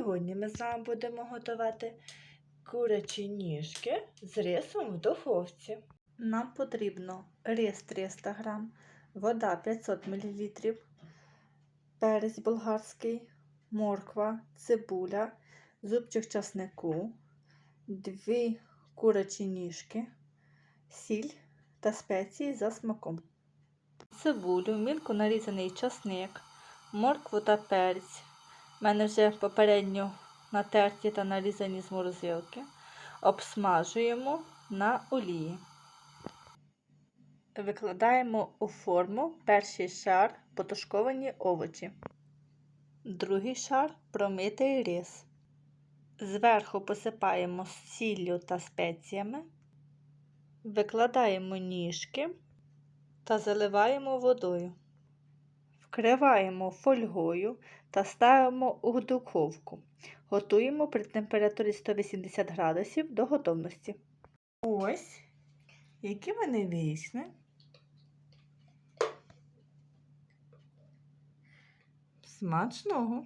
Сьогодні ми з вами будемо готувати курячі ніжки з рисом в духовці. Нам потрібно рис 300 г, вода 500 мл, перець болгарський, морква, цибуля, зубчик часнику, дві курячі ніжки, сіль та спеції за смаком. Цибулю, мілко нарізаний часник, моркву та перець. У мене вже попередньо натерті та нарізані з морозилки. Обсмажуємо на олії. Викладаємо у форму перший шар потушковані овочі, другий шар промитий рис. Зверху посипаємо сіллю та спеціями, викладаємо ніжки та заливаємо водою. Вкриваємо фольгою та ставимо у духовку. Готуємо при температурі 180 градусів до готовності. Ось, які вони вийшли. Смачного!